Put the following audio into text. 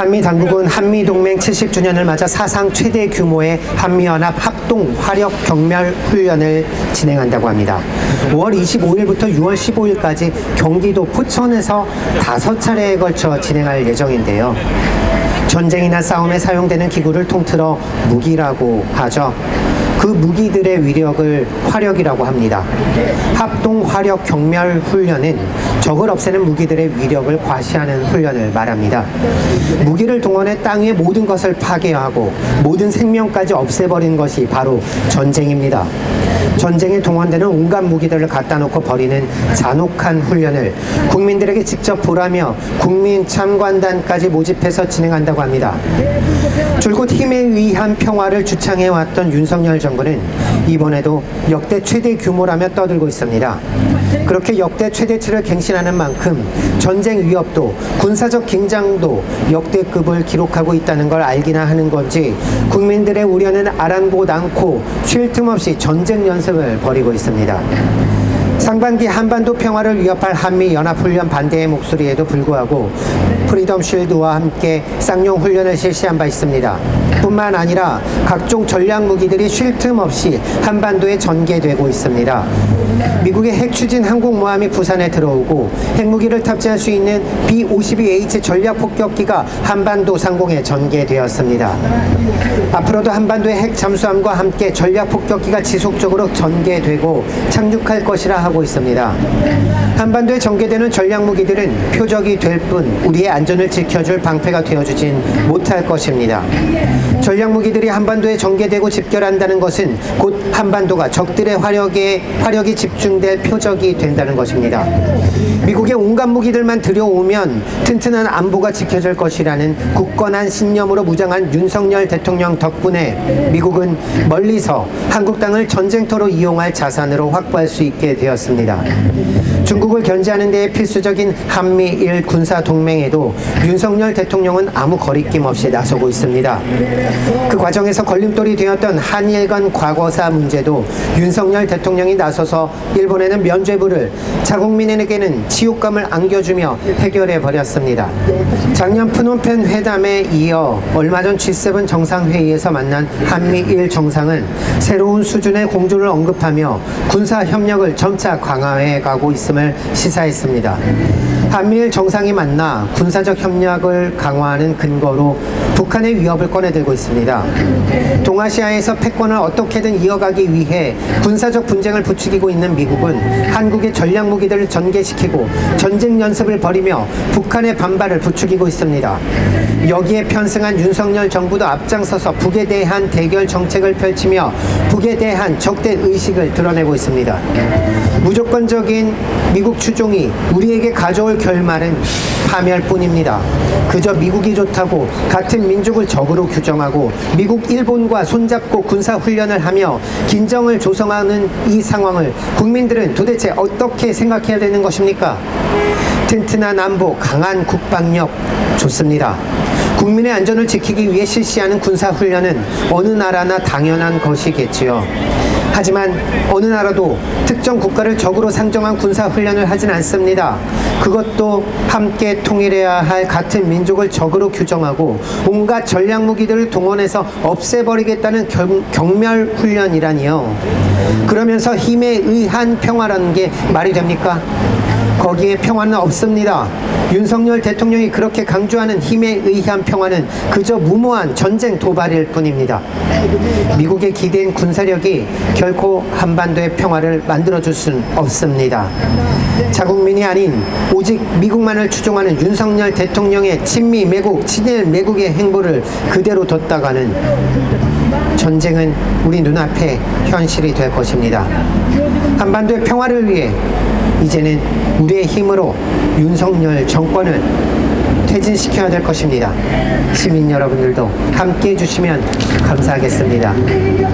한미 당국은 한미 동맹 70주년을 맞아 사상 최대 규모의 한미연합 합동 화력 경멸 훈련을 진행한다고 합니다. 5월 25일부터 6월 15일까지 경기도 포천에서 다섯 차례에 걸쳐 진행할 예정인데요. 전쟁이나 싸움에 사용되는 기구를 통틀어 무기라고 하죠. 그 무기들의 위력을 화력이라고 합니다. 합동 화력 경멸 훈련은 적을 없애는 무기들의 위력을 과시하는 훈련을 말합니다. 무기를 동원해 땅 위의 모든 것을 파괴하고 모든 생명까지 없애버리는 것이 바로 전쟁입니다. 전쟁에 동원되는 온갖 무기들을 갖다 놓고 버리는 잔혹한 훈련을 국민들에게 직접 보라며 국민 참관단까지 모집해서 진행한다고 합니다. 줄곧 힘에 의한 평화를 주창해왔던 윤석열 정부 는 이번에도 역대 최대 규모라며 떠들고 있습니다. 그렇게 역대 최대치를 갱신하는 만큼 전쟁 위협도 군사적 긴장도 역대급을 기록하고 있다는 걸 알기나 하는 건지 국민들의 우려는 아랑곳 않고 쉴 틈 없이 전쟁 연습을 벌이고 있습니다. 상반기 한반도 평화를 위협할 한미 연합훈련 반대의 목소리에도 불구하고 프리덤 쉴드와 함께 쌍용 훈련을 실시한 바 있습니다. 뿐만 아니라 각종 전략 무기들이 쉴 틈 없이 한반도에 전개되고 있습니다. 미국의 핵 추진 항공모함이 부산에 들어오고 핵무기를 탑재할 수 있는 B-52H 전략 폭격기가 한반도 상공에 전개되었습니다. 앞으로도 한반도의 핵 잠수함과 함께 전략 폭격기가 지속적으로 전개되고 착륙할 것이라 하고 있습니다. 한반도에 전개되는 전략 무기들은 표적이 될 뿐 우리의 안전을 지켜줄 방패가 되어주진 못할 것입니다. 전략 무기들이 한반도에 전개되고 집결한다는 것은 곧 한반도가 적들의 화력에 화력이 집중될 표적이 된다는 것입니다. 미국의 온갖 무기들만 들여오면 튼튼한 안보가 지켜질 것이라는 굳건한 신념으로 무장한 윤석열 대통령 덕분에 미국은 멀리서 한국 땅을 전쟁터로 이용할 자산으로 확보할 수 있게 되었습니다. 중국을 견제하는 데 필수적인 한미일 군사 동맹에도 윤석열 대통령은 아무 거리낌 없이 나서고 있습니다. 그 과정에서 걸림돌이 되었던 한일 간 과거사 문제도 윤석열 대통령이 나서서 일본에는 면죄부를 자국민에게는 지옥감을 안겨주며 해결해 버렸습니다. 작년 푸놈펜 회담에 이어 얼마 전 G7 정상회의에서 만난 한미일 정상은 새로운 수준의 공조를 언급하며 군사 협력을 점차 강화해 가고 있음을 시사했습니다. 한미일 정상이 만나 군사적 협력을 강화하는 근거로 북한의 위협을 꺼내들고 있습니다. 동아시아에서 패권을 어떻게든 이어가기 위해 군사적 분쟁을 부추기고 있는 미국은 한국의 전략 무기들을 전개시키고 전쟁 연습을 벌이며 북한의 반발을 부추기고 있습니다. 여기에 편승한 윤석열 정부도 앞장서서 북에 대한 대결 정책을 펼치며 북에 대한 적대 의식을 드러내고 있습니다. 무조건적인 미국 추종이 우리에게 가져올 결말은 파멸뿐입니다. 그저 미국이 좋다고 같은 민족을 적으로 규정하고 미국, 일본과 손잡고 군사 훈련을 하며 긴장을 조성하는 이 상황을 국민들은 도대체 어떻게 생각해야 되는 것입니까? 튼튼한 안보, 강한 국방력 좋습니다. 국민의 안전을 지키기 위해 실시하는 군사훈련은 어느 나라나 당연한 것이겠지요. 하지만 어느 나라도 특정 국가를 적으로 상정한 군사 훈련을 하진 않습니다. 그것도 함께 통일해야 할 같은 민족을 적으로 규정하고 온갖 전략 무기들을 동원해서 없애버리겠다는 경, 경멸 훈련이라니요. 그러면서 힘에 의한 평화라는 게 말이 됩니까? 거기에 평화는 없습니다. 윤석열 대통령이 그렇게 강조하는 힘에 의한 평화는 그저 무모한 전쟁 도발일 뿐입니다. 미국의 기대인 군사력이 결코 한반도의 평화를 만들어줄 순 없습니다. 자국민이 아닌 오직 미국만을 추종하는 윤석열 대통령의 친미 매국, 친일 매국의 행보를 그대로 뒀다가는 전쟁은 우리 눈앞에 현실이 될 것입니다. 한반도의 평화를 위해 이제는 우리의 힘으로 윤석열 정권을 퇴진시켜야 될 것입니다. 시민 여러분들도 함께 해주시면 감사하겠습니다.